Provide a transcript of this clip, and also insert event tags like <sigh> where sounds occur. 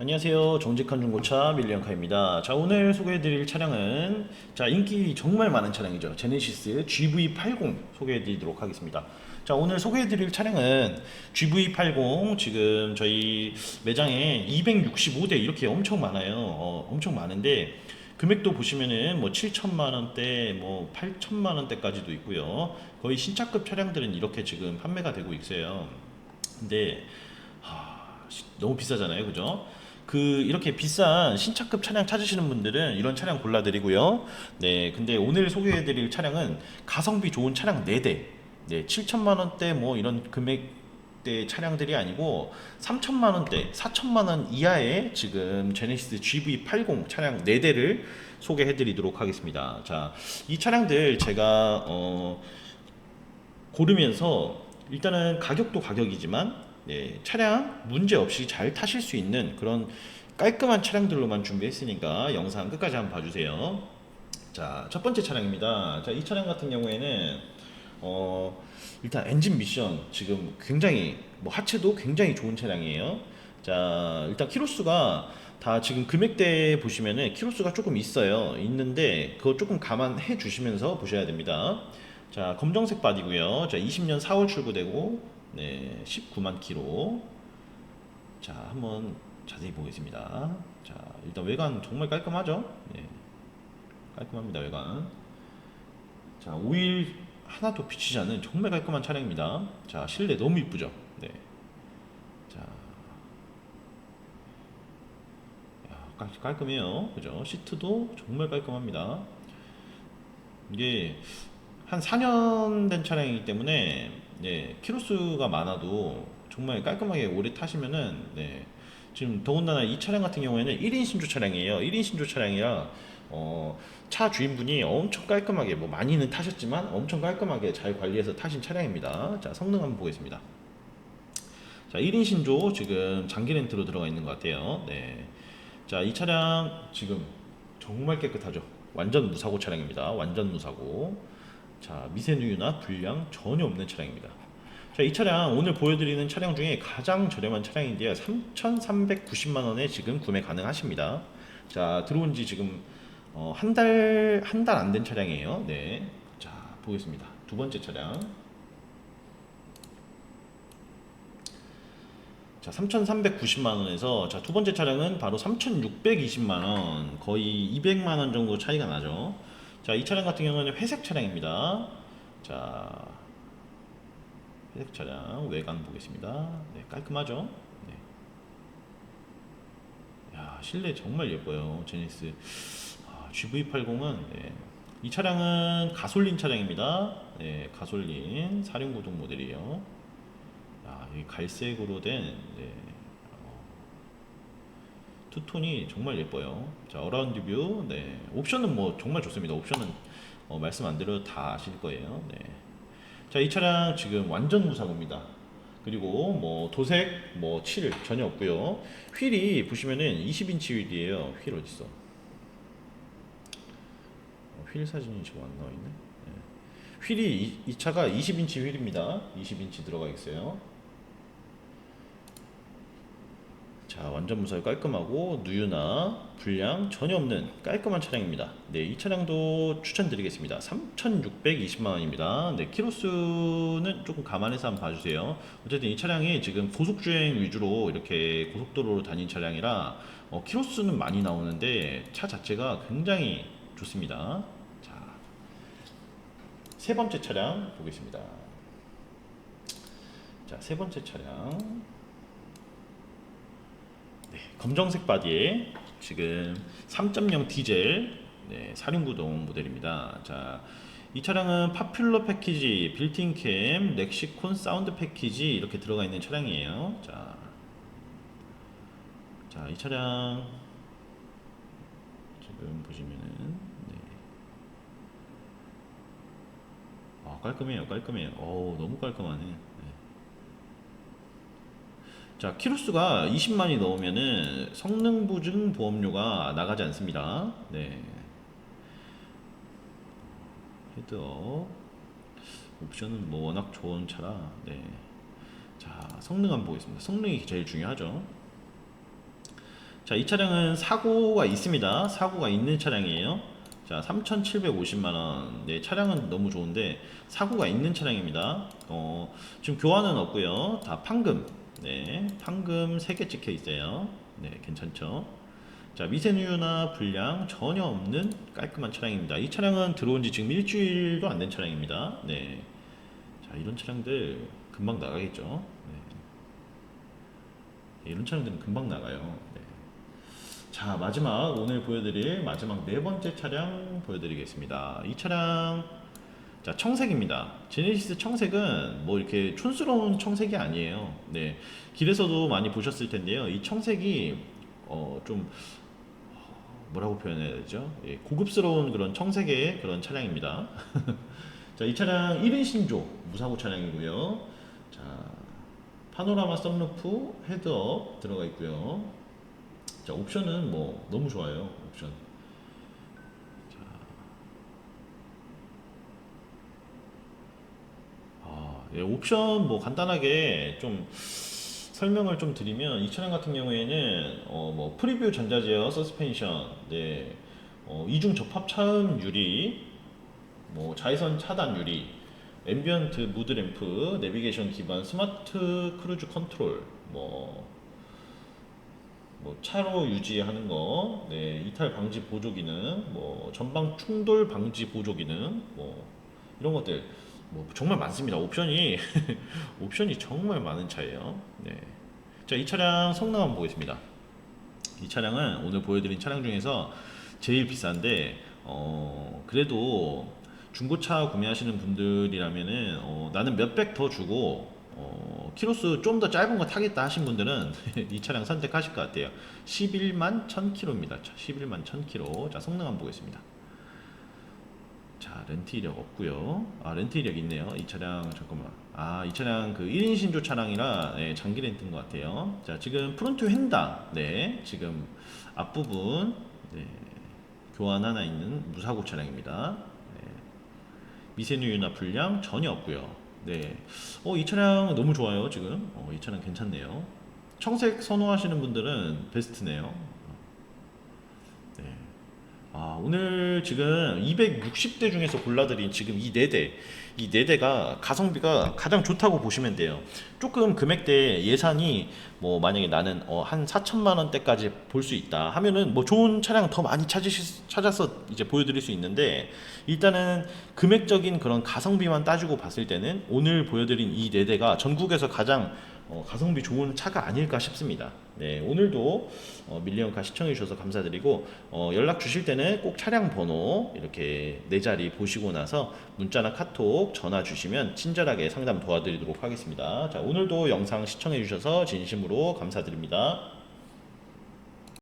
안녕하세요. 정직한 중고차 밀리언카입니다. 자, 오늘 소개해드릴 차량은 자 인기 정말 많은 차량이죠. 제네시스 GV80 소개해드리도록 하겠습니다. 자, 오늘 소개해드릴 차량은 GV80 지금 저희 매장에 265대 이렇게 엄청 많아요. 어, 엄청 많은데 금액도 보시면은 뭐 7천만 원대, 뭐 8천만 원대까지도 있고요. 거의 신차급 차량들은 이렇게 지금 판매가 되고 있어요. 근데 너무 비싸잖아요, 그죠? 그 이렇게 비싼 신차급 차량 찾으시는 분들은 이런 차량 골라드리고요. 네, 근데 오늘 소개해드릴 차량은 가성비 좋은 차량 4대, 네, 7천만 원대 뭐 이런 금액 대 차량들이 아니고 3천만 원대, 4천만 원 이하의 지금 제네시스 GV80 차량 4대를 소개해 드리도록 하겠습니다. 자, 이 차량들 제가 어, 고르면서 일단은 가격도 가격이지만 네, 차량 문제 없이 잘 타실 수 있는 그런 깔끔한 차량들로만 준비했으니까 영상 끝까지 한번 봐주세요. 자, 첫 번째 차량입니다. 자, 이 차량 같은 경우에는 어, 일단 엔진 미션 지금 굉장히 뭐 하체도 굉장히 좋은 차량이에요. 자, 일단 키로수가 다 지금 금액대 보시면은 키로수가 조금 있어요. 있는데 그거 조금 감안해 주시면서 보셔야 됩니다. 자, 검정색 바디고요. 자, 20년 4월 출고되고 네, 19만 킬로. 자, 한번 자세히 보겠습니다. 자, 일단 외관 정말 깔끔하죠? 네. 깔끔합니다, 외관. 자, 오일 하나도 비치지 않는 정말 깔끔한 차량입니다. 자, 실내 너무 이쁘죠? 네. 자. 야, 깔, 깔끔해요. 그죠? 시트도 정말 깔끔합니다. 이게 한 4년 된 차량이기 때문에 네, 키로수가 많아도 정말 깔끔하게 오래 타시면은 네, 지금 더군다나 이 차량 같은 경우에는 1인 신조 차량이에요. 1인 신조 차량이라 어, 차 주인분이 엄청 깔끔하게 뭐 많이는 타셨지만 엄청 깔끔하게 잘 관리해서 타신 차량입니다. 자, 성능 한번 보겠습니다. 자, 1인 신조 지금 장기 렌트로 들어가 있는 것 같아요. 네. 자, 이 차량 지금 정말 깨끗하죠. 완전 무사고 차량입니다. 완전 무사고. 자, 미세누유나 불량 전혀 없는 차량입니다. 자, 이 차량 오늘 보여드리는 차량 중에 가장 저렴한 차량인데요. 3,390만 원에 지금 구매 가능하십니다. 자, 들어온 지 지금 어, 한 달 한 달 안 된 차량이에요. 네. 자, 보겠습니다. 두 번째 차량. 자, 3,390만 원에서 자, 두 번째 차량은 바로 3,620만 원. 거의 200만 원 정도 차이가 나죠. 자, 이 차량 같은 경우는 회색 차량입니다. 자, 회색 차량 외관 보겠습니다. 네, 깔끔하죠? 네. 야, 실내 정말 예뻐요. 제니스. 아, GV80은 네. 이 차량은 가솔린 차량입니다. 네, 가솔린 4륜구동 모델이에요. 야, 이 갈색으로 된 네, 어, 투톤이 정말 예뻐요. 자, 어라운드 뷰. 네. 옵션은 뭐 정말 좋습니다. 옵션은 어, 말씀 안 드려도 다 아실 거예요. 네. 자, 이 차량 지금 완전 무사고입니다. 그리고 뭐 도색, 뭐 칠 전혀 없고요. 휠이 보시면은 20인치 휠이에요. 휠 어디 있어? 어, 휠 사진이 지금 안 나와 있네. 네. 휠이 이, 이 차가 20인치 휠입니다. 20인치 들어가 있어요. 자, 완전 무사히 깔끔하고 누유나 불량 전혀 없는 깔끔한 차량입니다. 네, 이 차량도 추천드리겠습니다. 3,620만 원입니다. 네, 키로수는 조금 감안해서 한번 봐주세요. 어쨌든 이 차량이 지금 고속 주행 위주로 이렇게 고속도로로 다닌 차량이라 어, 키로수는 많이 나오는데 차 자체가 굉장히 좋습니다. 자, 세 번째 차량 보겠습니다. 자, 세 번째 차량. 네, 검정색 바디에 지금 3.0 디젤 네, 4륜구동 모델입니다. 자, 이 차량은 파퓰러 패키지, 빌트인 캠, 렉시콘 사운드 패키지 이렇게 들어가 있는 차량이에요. 자, 자, 이 차량 지금 보시면은 네. 아, 깔끔해요, 깔끔해요. 어, 너무 깔끔하네. 네. 자, 키로수가 20만이 넘으면은 성능 보증 보험료가 나가지 않습니다. 네. 헤드업. 옵션은 뭐 워낙 좋은 차라. 네. 자, 성능 한번 보겠습니다. 성능이 제일 중요하죠. 자, 이 차량은 사고가 있습니다. 사고가 있는 차량이에요. 자, 3,750만 원. 네, 차량은 너무 좋은데 사고가 있는 차량입니다. 어, 지금 교환은 없고요. 다 판금. 네, 판금 3개 찍혀 있어요. 네, 괜찮죠? 자, 미세누유나 불량 전혀 없는 깔끔한 차량입니다. 이 차량은 들어온 지 지금 일주일도 안 된 차량입니다. 네. 자, 이런 차량들 금방 나가겠죠. 네. 이런 차량들은 금방 나가요. 네. 자, 마지막 오늘 보여드릴 마지막 네 번째 차량 보여드리겠습니다. 이 차량 자, 청색입니다. 제네시스 청색은 뭐 이렇게 촌스러운 청색이 아니에요. 네. 길에서도 많이 보셨을 텐데요. 이 청색이 어, 좀 뭐라고 표현해야 되죠? 예, 고급스러운 그런 청색의 그런 차량입니다. <laughs> 자, 이 차량 1인 신조 무사고 차량이고요. 자, 파노라마 썬루프 헤드업 들어가 있고요. 자, 옵션은 뭐 너무 좋아요. 옵션. 아, 예, 옵션 뭐 간단하게 좀 설명을 좀 드리면 이 차량 같은 경우에는 어, 뭐 프리뷰 전자제어 서스펜션, 네, 어, 이중 접합 차음 유리, 뭐 자외선 차단 유리, 앰비언트 무드 램프, 내비게이션 기반 스마트 크루즈 컨트롤, 뭐, 뭐 차로 유지하는 거, 네, 이탈 방지 보조 기능, 뭐 전방 충돌 방지 보조 기능, 뭐 이런 것들 뭐 정말 많습니다. 옵션이 <laughs> 옵션이 정말 많은 차예요. 네. 자, 이 차량 성능 한번 보겠습니다. 이 차량은 오늘 보여드린 차량 중에서 제일 비싼데 어 그래도 중고차 구매하시는 분들이라면은 어, 나는 몇백 더 주고 어, 키로수 좀 더 짧은 거 타겠다 하신 분들은 <laughs> 이 차량 선택하실 것 같아요. 11만 1000km입니다. 11만 1000km. 자, 성능 한번 보겠습니다. 자, 렌트 이력 없고요. 아, 렌트 이력 있네요. 이 차량 잠깐만. 아, 이 차량 그 1인 신조 차량이라 네, 장기 렌트인 것 같아요. 자, 지금 프론트 휀다. 네, 지금 앞부분 네, 교환 하나 있는 무사고 차량입니다. 네, 미세누유나 불량 전혀 없고요. 네, 어, 이 차량 너무 좋아요. 지금 어, 이 차량 괜찮네요. 청색 선호하시는 분들은 베스트네요. 네. 아, 오늘 지금 260대 중에서 골라드린 지금 이 4대, 이 4대가 가성비가 가장 좋다고 보시면 돼요. 조금 금액대 예산이 뭐 만약에 나는 어, 한 4천만 원대까지 볼 수 있다 하면은 뭐 좋은 차량 더 많이 찾으시, 찾아서 이제 보여드릴 수 있는데 일단은 금액적인 그런 가성비만 따지고 봤을 때는 오늘 보여드린 이 4대가 전국에서 가장 어, 가성비 좋은 차가 아닐까 싶습니다. 네, 오늘도 어, 밀리언카 시청해 주셔서 감사드리고 어, 연락 주실 때는 꼭 차량 번호 이렇게 네 자리 보시고 나서 문자나 카톡 전화 주시면 친절하게 상담 도와드리도록 하겠습니다. 자, 오늘도 영상 시청해 주셔서 진심으로 감사드립니다.